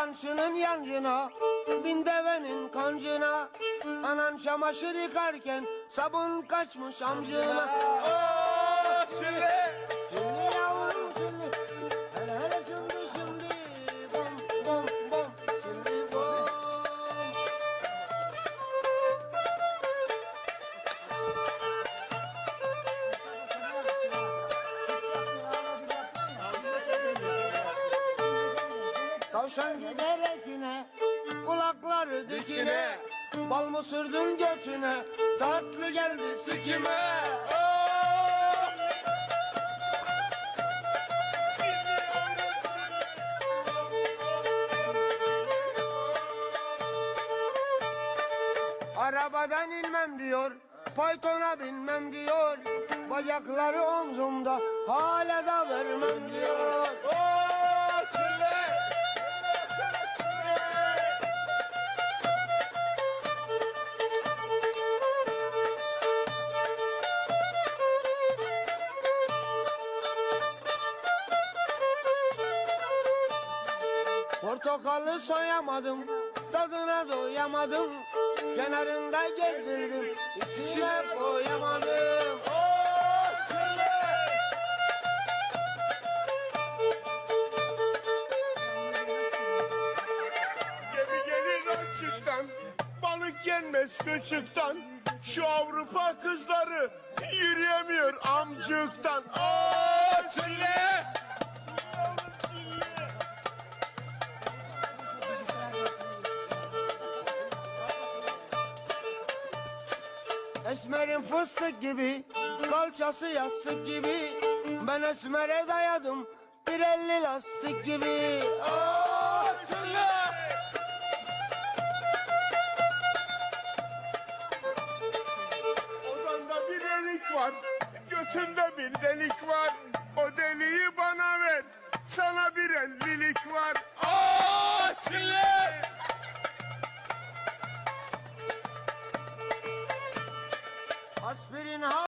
Yabancının yancına, bin devenin kancına. Anan çamaşır yıkarken sabun kaçmış amcına. Aa, Çile. Tavşan giderek yine kulakları dikine Bal mı sürdün götüne tatlı geldi sikime Kime? Aa! Arabadan inmem diyor Paytona binmem diyor Bacakları omzumda hala da vermem Portakalı soyamadım Tadına doyamadım Kenarında gezdirdim içine koyamadım balık yenmez kıçıktan. Şu Avrupa kızları yürüyemiyor amcıktan. Aa, Çile. Esmerin fıstık gibi Kalçası yastık gibi Ben esmere dayadım Bir elli lastik gibi Aa, Çile. Odanda bir delik var, götünde bir delik var. O deliği bana ver, sana bir ellilik var. Aa, Çile! Aspirin ha